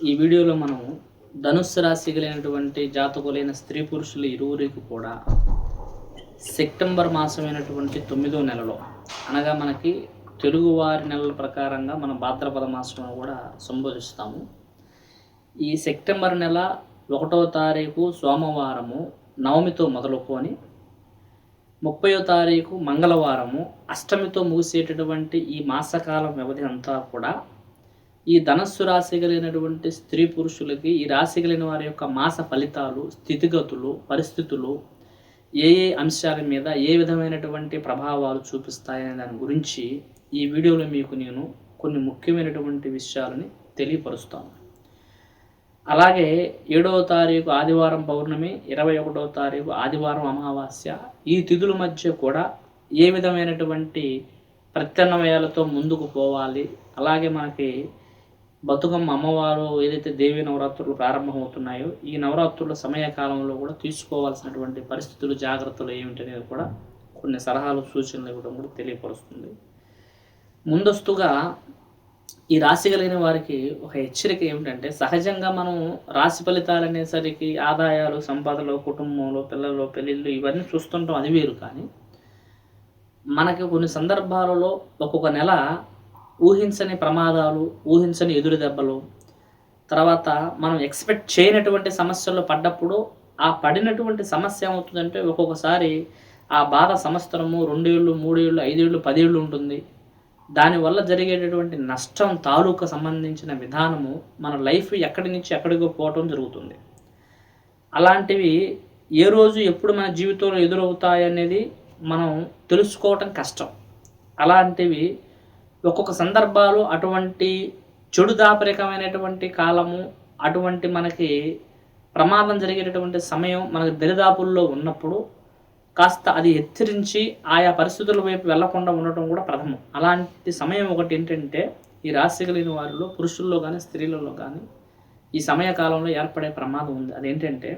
ఈ వీడియోలో మనము ధనుస్సు రాశి కలిగినటువంటి జాతకులైన స్త్రీ పురుషులు ఇరువురికి కూడా సెప్టెంబర్ మాసమైనటువంటి తొమ్మిదో నెలలో అనగా మనకి తెలుగువారి నెలల ప్రకారంగా మనం భాద్రపద మాసంలో కూడా సంబోధిస్తాము. ఈ సెప్టెంబర్ నెల ఒకటో తారీఖు సోమవారము నవమితో మొదలుకొని ముప్పయో తారీఖు మంగళవారము అష్టమితో ముగిసేటటువంటి ఈ మాసకాలం వ్యవధి అంతా కూడా ఈ ధనస్సు రాశి కలిగినటువంటి స్త్రీ పురుషులకి ఈ రాశి కలిగిన వారి యొక్క మాస ఫలితాలు స్థితిగతులు పరిస్థితులు ఏ ఏ అంశాల మీద ఏ విధమైనటువంటి ప్రభావాలు చూపిస్తాయనే దాని గురించి ఈ వీడియోలో మీకు నేను కొన్ని ముఖ్యమైనటువంటి విషయాలని తెలియపరుస్తాను. అలాగే ఏడవ తారీఖు ఆదివారం పౌర్ణమి ఇరవై ఒకటవ తారీఖు ఆదివారం అమావాస్య ఈ తిథుల మధ్య కూడా ఏ విధమైనటువంటి ప్రత్యామ్నాయాలతో ముందుకు పోవాలి అలాగే మనకి బతుకమ్మ అమ్మవారు ఏదైతే దేవి నవరాత్రులు ప్రారంభమవుతున్నాయో ఈ నవరాత్రుల సమయకాలంలో కూడా తీసుకోవాల్సినటువంటి పరిస్థితులు జాగ్రత్తలు ఏమిటి అనేది కూడా కొన్ని సలహాలు సూచనలు ఇవ్వడం కూడా తెలియపరుస్తుంది. ముందస్తుగా ఈ రాశి కలిగిన వారికి ఒక హెచ్చరిక ఏమిటంటే సహజంగా మనం రాశి ఫలితాలు అనేసరికి ఆదాయాలు సంపదలు కుటుంబంలో పిల్లలు పెళ్ళిళ్ళు ఇవన్నీ చూస్తుంటాం అది వేరు కానీ మనకి కొన్ని సందర్భాలలో ఒక్కొక్క నెల ఊహించని ప్రమాదాలు ఊహించని ఎదురు దెబ్బలు. తర్వాత మనం ఎక్స్పెక్ట్ చేయనటువంటి సమస్యల్లో పడ్డప్పుడు ఆ పడినటువంటి సమస్య ఏమవుతుందంటే ఒక్కొక్కసారి ఆ బాధ సంవత్సరము రెండు ఏళ్ళు మూడు ఏళ్ళు ఐదేళ్ళు పదేళ్ళు ఉంటుంది. దానివల్ల జరిగేటటువంటి నష్టం తాలూకు సంబంధించిన విధానము మన లైఫ్ ఎక్కడి నుంచి ఎక్కడికో పోవటం జరుగుతుంది. అలాంటివి ఏ రోజు ఎప్పుడు మన జీవితంలో ఎదురవుతాయనేది మనం తెలుసుకోవటం కష్టం. అలాంటివి ఒక్కొక్క సందర్భాలు అటువంటి చెడు దాపరికమైనటువంటి కాలము అటువంటి మనకి ప్రమాదం జరిగేటటువంటి సమయం మనకు దరిదాపుల్లో ఉన్నప్పుడు కాస్త అది హెచ్చరించి ఆయా పరిస్థితుల వైపు వెళ్ళకుండా ఉండటం కూడా ప్రథమం. అలాంటి సమయం ఒకటి ఏంటంటే ఈ రాశి కలిగిన వారిలో పురుషుల్లో కానీ స్త్రీలలో కానీ ఈ సమయకాలంలో ఏర్పడే ప్రమాదం ఉంది. అదేంటంటే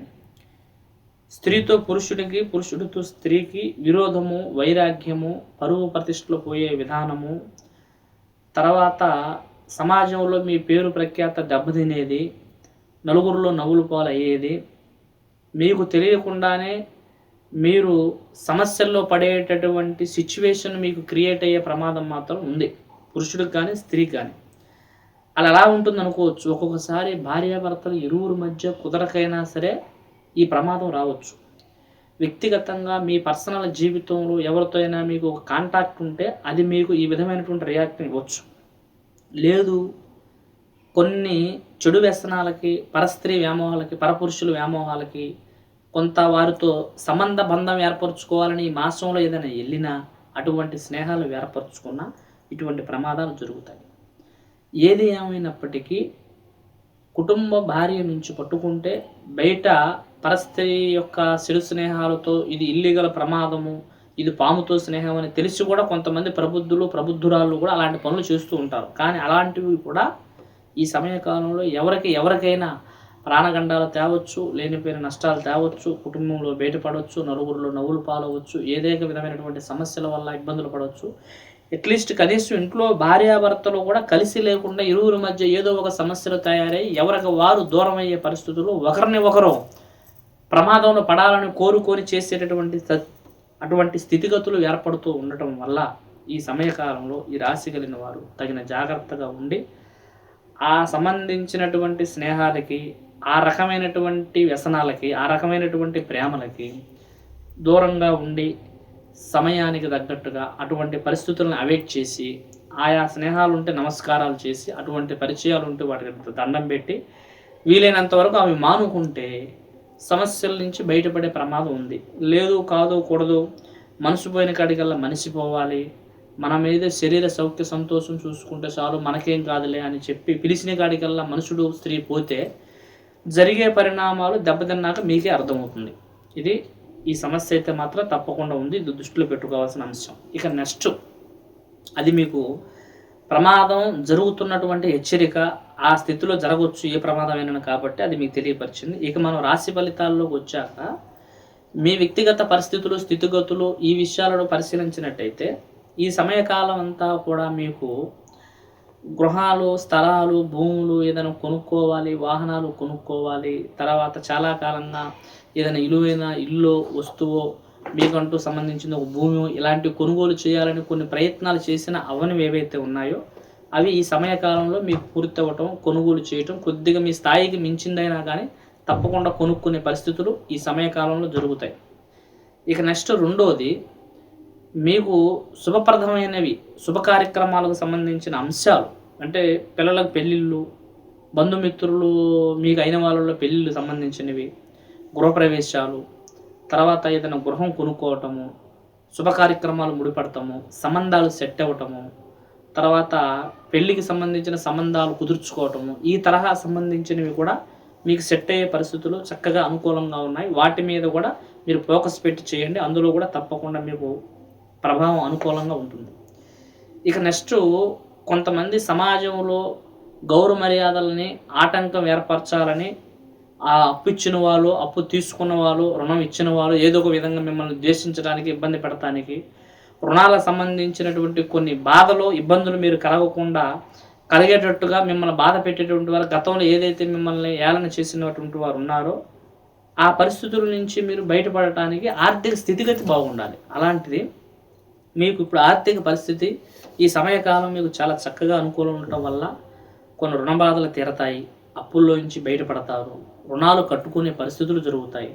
స్త్రీతో పురుషుడికి పురుషుడితో స్త్రీకి విరోధము వైరాగ్యము పరువు ప్రతిష్టలు పోయే విధానము తర్వాత సమాజంలో మీ పేరు ప్రఖ్యాత దెబ్బతినేది నలుగురిలో నవ్వులు పాలయ్యేది. మీకు తెలియకుండానే మీరు సమస్యల్లో పడేటటువంటి సిచ్యువేషన్ మీకు క్రియేట్ అయ్యే ప్రమాదం మాత్రం ఉంది. పురుషుడికి కానీ స్త్రీకి కానీ అలా ఎలా ఉంటుంది అనుకోవచ్చు? ఒక్కొక్కసారి భార్యాభర్తలు ఇరువురు మధ్య కుదరకైనా సరే ఈ ప్రమాదం రావచ్చు. వ్యక్తిగతంగా మీ పర్సనల్ జీవితంలో ఎవరితో అయినా మీకు ఒక కాంటాక్ట్ ఉంటే అది మీకు ఈ విధమైనటువంటి రియాక్షన్ ఇవ్వచ్చు. లేదు కొన్ని చెడు వ్యసనాలకి పరస్త్రీ వ్యామోహాలకి పరపురుషుల వ్యామోహాలకి కొంత వారితో సంబంధ బంధం ఏర్పరచుకోవాలని ఈ మాసంలో ఏదైనా వెళ్ళినా అటువంటి స్నేహాలు ఏర్పరచుకున్నా ఇటువంటి ప్రమాదాలు జరుగుతాయి. ఏది ఏమైనప్పటికీ కుటుంబ భార్య నుంచి పట్టుకుంటే బయట పరస్త్రీ యొక్క చెడు స్నేహాలతో ఇది ఇల్లీగల్ ప్రమాదము ఇది పాముతో స్నేహం అని తెలిసి కూడా కొంతమంది ప్రబుద్ధులు ప్రబుద్ధురాలు కూడా అలాంటి పనులు చేస్తూ ఉంటారు. కానీ అలాంటివి కూడా ఈ సమయకాలంలో ఎవరికి ఎవరికైనా ప్రాణగండాలు తేవచ్చు లేనిపోయిన నష్టాలు తేవచ్చు కుటుంబంలో బయటపడవచ్చు నలుగురిలో నవ్వులు పాలవచ్చు ఏదేక విధమైనటువంటి సమస్యల వల్ల ఇబ్బందులు పడవచ్చు. అట్లీస్ట్ కనీసం ఇంట్లో భార్యాభర్తలు కూడా కలిసి లేకుండా ఇరువురి మధ్య ఏదో ఒక సమస్యలు తయారై ఎవరికి వారు దూరమయ్యే పరిస్థితులు ఒకరిని ఒకరు ప్రమాదంలో పడాలని కోరుకొని చేసేటటువంటి అటువంటి స్థితిగతులు ఏర్పడుతూ ఉండటం వల్ల ఈ సమయకాలంలో ఈ రాశి కలిగిన వారు తగిన జాగ్రత్తగా ఉండి ఆ సంబంధించినటువంటి స్నేహాలకి ఆ రకమైనటువంటి వ్యసనాలకి ఆ రకమైనటువంటి ప్రేమలకి దూరంగా ఉండి సమయానికి తగ్గట్టుగా అటువంటి పరిస్థితులను అవాయిడ్ చేసి ఆయా స్నేహాలు ఉంటే నమస్కారాలు చేసి అటువంటి పరిచయాలు ఉంటే వాటికి దండం పెట్టి వీలైనంత వరకు అవి మానుకుంటే సమస్యల నుంచి బయటపడే ప్రమాదం ఉంది. లేదు కాదు కూడదు మనసు పోయిన కాడికల్లా మనిషి పోవాలి మన మీద శరీర సౌఖ్య సంతోషం చూసుకుంటే చాలు మనకేం కాదులే అని చెప్పి పిలిచిన కాడికల్లా మనుషుడు స్త్రీ పోతే జరిగే పరిణామాలు దెబ్బతిన్నాక మీకే అర్థమవుతుంది. ఇది ఈ సమస్య అయితే మాత్రం తప్పకుండా ఉంది. ఇది దృష్టిలో పెట్టుకోవాల్సిన అంశం. ఇక నెక్స్ట్ అది మీకు ప్రమాదం జరుగుతున్నటువంటి హెచ్చరిక ఆ స్థితిలో జరగవచ్చు ఏ ప్రమాదమైనా కాబట్టి అది మీకు తెలియపరిచింది. ఇక మనం రాశి ఫలితాల్లోకి వచ్చాక మీ వ్యక్తిగత పరిస్థితులు స్థితిగతులు ఈ విషయాలను పరిశీలించినట్టయితే ఈ సమయకాలం అంతా కూడా మీకు గృహాలు స్థలాలు భూములు ఏదైనా కొనుక్కోవాలి వాహనాలు కొనుక్కోవాలి తర్వాత చాలా కాలంగా ఏదైనా ఇలువైన ఇల్లు వస్తువు మీకంటూ సంబంధించిన ఒక భూమి ఇలాంటి కొనుగోలు చేయాలని కొన్ని ప్రయత్నాలు చేసిన అవనివి ఏవైతే ఉన్నాయో అవి ఈ సమయకాలంలో మీకు పూర్తి అవ్వటం కొనుగోలు చేయటం కొద్దిగా మీ స్థాయికి మించిందైనా కానీ తప్పకుండా కొనుక్కునే పరిస్థితులు ఈ సమయకాలంలో జరుగుతాయి. ఇక నెక్స్ట్ రెండోది మీకు శుభప్రదమైనవి శుభ కార్యక్రమాలకు సంబంధించిన అంశాలు అంటే పిల్లలకు పెళ్ళిళ్ళు బంధుమిత్రులు మీకు అయిన వాళ్ళలో పెళ్ళిళ్ళు సంబంధించినవి గృహప్రవేశాలు తర్వాత ఏదైనా గృహం కొనుక్కోవటము శుభ కార్యక్రమాలు ముడిపడటము సంబంధాలు సెట్ అవ్వటము తర్వాత పెళ్ళికి సంబంధించిన సంబంధాలు కుదుర్చుకోవటము ఈ తరహా సంబంధించినవి కూడా మీకు సెట్ అయ్యే పరిస్థితులు చక్కగా అనుకూలంగా ఉన్నాయి. వాటి మీద కూడా మీరు ఫోకస్ పెట్టి చేయండి. అందులో కూడా తప్పకుండా మీకు ప్రభావం అనుకూలంగా ఉంటుంది. ఇక నెక్స్ట్ కొంతమంది సమాజంలో గౌరవ మర్యాదలని ఆటంకం ఏర్పరచాలని ఆ అప్పు ఇచ్చిన వాళ్ళు అప్పు తీసుకున్న వాళ్ళు రుణం ఇచ్చిన వాళ్ళు ఏదో ఒక విధంగా మిమ్మల్ని ద్వేషించడానికి ఇబ్బంది పడటానికి రుణాలకు సంబంధించినటువంటి కొన్ని బాధలు ఇబ్బందులు మీరు కలగకుండా కలిగేటట్టుగా మిమ్మల్ని బాధ పెట్టేటువంటి వారు గతంలో ఏదైతే మిమ్మల్ని ఏలన చేసినటువంటి వారు ఉన్నారో ఆ పరిస్థితుల నుంచి మీరు బయటపడటానికి ఆర్థిక స్థితిగతి బాగుండాలి. అలాంటిది మీకు ఇప్పుడు ఆర్థిక పరిస్థితి ఈ సమయకాలం మీకు చాలా చక్కగా అనుకూలం ఉండటం వల్ల కొన్ని రుణ బాధలు తీరతాయి అప్పుల్లో నుంచి బయటపడతారు. రుణాలు కట్టుకునే పరిస్థితులు జరుగుతాయి.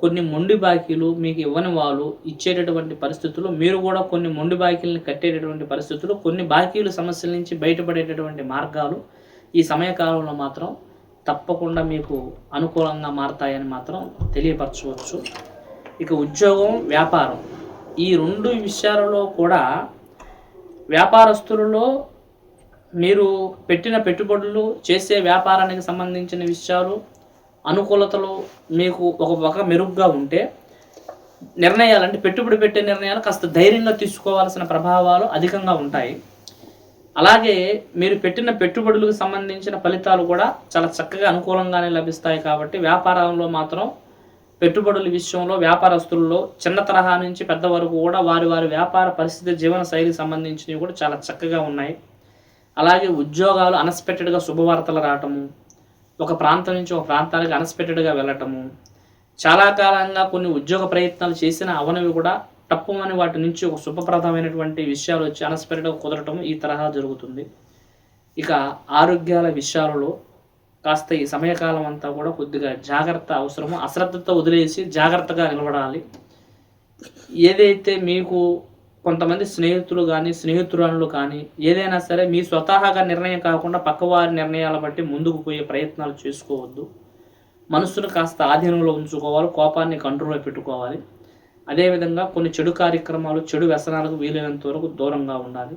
కొన్ని మొండి బాకీలు మీకు ఇవ్వని వాళ్ళు ఇచ్చేటటువంటి పరిస్థితులు మీరు కూడా కొన్ని మొండి బాకీలను కట్టేటటువంటి పరిస్థితులు కొన్ని బాకీలు సమస్యల నుంచి బయటపడేటటువంటి మార్గాలు ఈ సమయకాలంలో మాత్రం తప్పకుండా మీకు అనుకూలంగా మారతాయని మాత్రం తెలియపరచవచ్చు. ఇక ఉద్యోగం వ్యాపారం. ఈ రెండు విషయాలలో కూడా వ్యాపారస్తులలో మీరు పెట్టిన పెట్టుబడులు చేసే వ్యాపారానికి సంబంధించిన విషయాలు అనుకూలతలు మీకు ఒక ఒక మెరుగ్గా ఉంటే నిర్ణయాలు అంటే పెట్టుబడి పెట్టే నిర్ణయాలు కాస్త ధైర్యంగా తీసుకోవాల్సిన ప్రభావాలు అధికంగా ఉంటాయి. అలాగే మీరు పెట్టిన పెట్టుబడులకు సంబంధించిన ఫలితాలు కూడా చాలా చక్కగా అనుకూలంగానే లభిస్తాయి కాబట్టి వ్యాపారంలో మాత్రం పెట్టుబడుల విషయంలో వ్యాపారస్తుల్లో చిన్న తరహా నుంచి పెద్ద వరకు కూడా వారి వారి వ్యాపార పరిస్థితి జీవన శైలికి సంబంధించినవి కూడా చాలా చక్కగా ఉన్నాయి. అలాగే ఉద్యోగాలు అన్ఎక్స్పెక్టెడ్గా శుభవార్తలు రావటము ఒక ప్రాంతం నుంచి ఒక ప్రాంతానికి అన్ఎక్స్పెక్టెడ్గా వెళ్ళటము. చాలా కాలంగా కొన్ని ఉద్యోగ ప్రయత్నాలు చేసిన అవనవి కూడా తప్పుమని వాటి నుంచి ఒక శుభప్రదమైనటువంటి విషయాలు వచ్చి అన్ఎక్స్పెక్టెడ్గా కుదరటం ఈ తరహా జరుగుతుంది. ఇక ఆరోగ్యాల విషయాలలో కాస్త ఈ సమయకాలం అంతా కూడా కొద్దిగా జాగ్రత్త అవసరమో అశ్రద్ధతో వదిలేసి జాగ్రత్తగా నిలబడాలి. ఏదైతే మీకు కొంతమంది స్నేహితులు కానీ స్నేహితురాలు కానీ ఏదైనా సరే మీ స్వతహాగా నిర్ణయం కాకుండా పక్కవారి నిర్ణయాల బట్టి ముందుకు పోయే ప్రయత్నాలు చేసుకోవద్దు. మనసును కాస్త ఆధీనంలో ఉంచుకోవాలి కోపాన్ని కంట్రోల్లో పెట్టుకోవాలి. అదేవిధంగా కొన్ని చెడు కార్యక్రమాలు చెడు వ్యసనాలకు వీలైనంత వరకు దూరంగా ఉండాలి.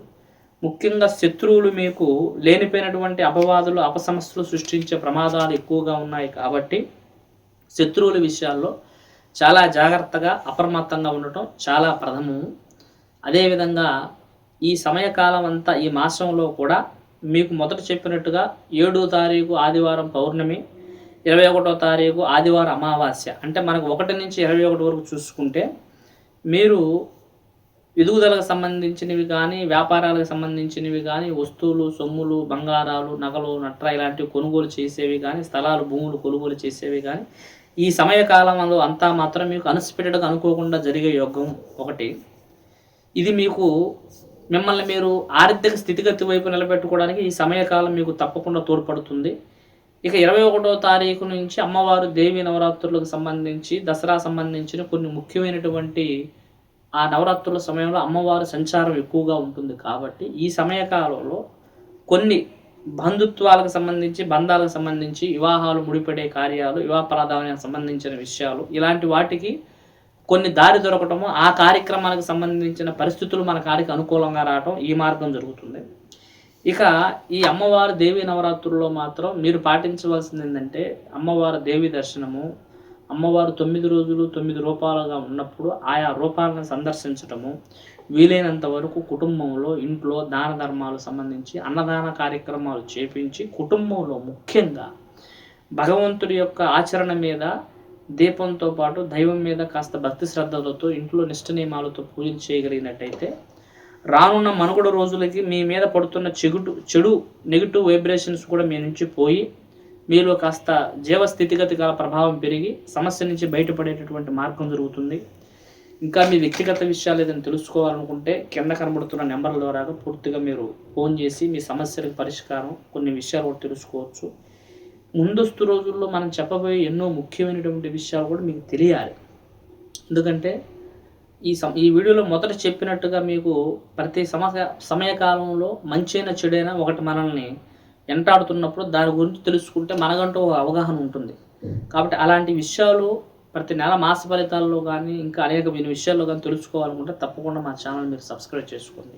ముఖ్యంగా శత్రువులు మీకు లేనిపోయినటువంటి అపవాదులు అపసమస్యలు సృష్టించే ప్రమాదాలు ఎక్కువగా ఉన్నాయి కాబట్టి శత్రువుల విషయాల్లో చాలా జాగ్రత్తగా అప్రమత్తంగా ఉండటం చాలా ప్రథమము. అదేవిధంగా ఈ సమయకాలం అంతా ఈ మాసంలో కూడా మీకు మొదట చెప్పినట్టుగా ఏడో తారీఖు ఆదివారం పౌర్ణమి ఇరవై ఒకటో తారీఖు ఆదివారం అమావాస్య. అంటే మనకు ఒకటి నుంచి ఇరవై ఒకటి వరకు చూసుకుంటే మీరు ఎదుగుదలకు సంబంధించినవి కానీ వ్యాపారాలకు సంబంధించినవి కానీ వస్తువులు సొమ్ములు బంగారాలు నగలు నట్ర ఇలాంటివి కొనుగోలు చేసేవి కానీ స్థలాలు భూములు కొనుగోలు చేసేవి కానీ ఈ సమయకాలంలో అంతా మాత్రం మీకు అన్ఎక్స్పెక్టెడ్గా అనుకోకుండా జరిగే యోగం ఒకటి. ఇది మీకు మిమ్మల్ని మీరు ఆర్థిక స్థితిగతి వైపు నిలబెట్టుకోవడానికి ఈ సమయకాలం మీకు తప్పకుండా తోడ్పడుతుంది. ఇక ఇరవై ఒకటో తారీఖు నుంచి అమ్మవారు దేవి నవరాత్రులకు సంబంధించి దసరా సంబంధించిన కొన్ని ముఖ్యమైనటువంటి ఆ నవరాత్రుల సమయంలో అమ్మవారు సంచారం ఎక్కువగా ఉంటుంది కాబట్టి ఈ సమయకాలంలో కొన్ని బంధుత్వాలకు సంబంధించి బంధాలకు సంబంధించి వివాహాలు ముడిపడే కార్యాలు వివాహ ప్రాధాన్యానికి సంబంధించిన విషయాలు ఇలాంటి వాటికి కొన్ని దారి దొరకటము ఆ కార్యక్రమాలకు సంబంధించిన పరిస్థితులు మన కాడికి అనుకూలంగా రావటం ఈ మార్గం జరుగుతుంది. ఇక ఈ అమ్మవారి దేవి నవరాత్రుల్లో మాత్రం మీరు పాటించవలసింది ఏంటంటే అమ్మవారి దేవి దర్శనము అమ్మవారు తొమ్మిది రోజులు తొమ్మిది రూపాలుగా ఉన్నప్పుడు ఆయా రూపాలను సందర్శించటము వీలైనంత వరకు కుటుంబంలో ఇంట్లో దాన ధర్మాలు సంబంధించి అన్నదాన కార్యక్రమాలు చేపించి కుటుంబంలో ముఖ్యంగా భగవంతుడి యొక్క ఆచరణ మీద దీపంతో పాటు దైవం మీద కాస్త భక్తి శ్రద్ధలతో ఇంట్లో నిష్ట నియమాలతో పూజలు చేయగలిగినట్టయితే రానున్న మనుగడ రోజులకి మీ మీద పడుతున్న చెగుటు చెడు నెగిటివ్ వైబ్రేషన్స్ కూడా మీ నుంచి పోయి మీలో కాస్త జీవ స్థితిగతి గల ప్రభావం పెరిగి సమస్య నుంచి బయటపడేటటువంటి మార్గం జరుగుతుంది. ఇంకా మీ వ్యక్తిగత విషయాలు ఏదైనా తెలుసుకోవాలనుకుంటే కింద కనబడుతున్న నెంబర్ల ద్వారా పూర్తిగా మీరు ఫోన్ చేసి మీ సమస్యలకు పరిష్కారం కొన్ని విషయాలు కూడా తెలుసుకోవచ్చు. ముందస్తు రోజుల్లో మనం చెప్పబోయే ఎన్నో ముఖ్యమైనటువంటి విషయాలు కూడా మీకు తెలియాలి. ఎందుకంటే ఈ సం ఈ వీడియోలో మొదట చెప్పినట్టుగా మీకు ప్రతి సమయ సమయకాలంలో మంచైన చెడైనా ఒకటి మనల్ని వెంటాడుతున్నప్పుడు దాని గురించి తెలుసుకుంటే మనకంటూ ఒక అవగాహన ఉంటుంది. కాబట్టి అలాంటి విషయాలు ప్రతి నెల మాస ఫలితాల్లో కానీ ఇంకా అనేక విషయాల్లో కానీ తెలుసుకోవాలనుకుంటే తప్పకుండా మా ఛానల్ మీరు సబ్స్క్రైబ్ చేసుకోండి.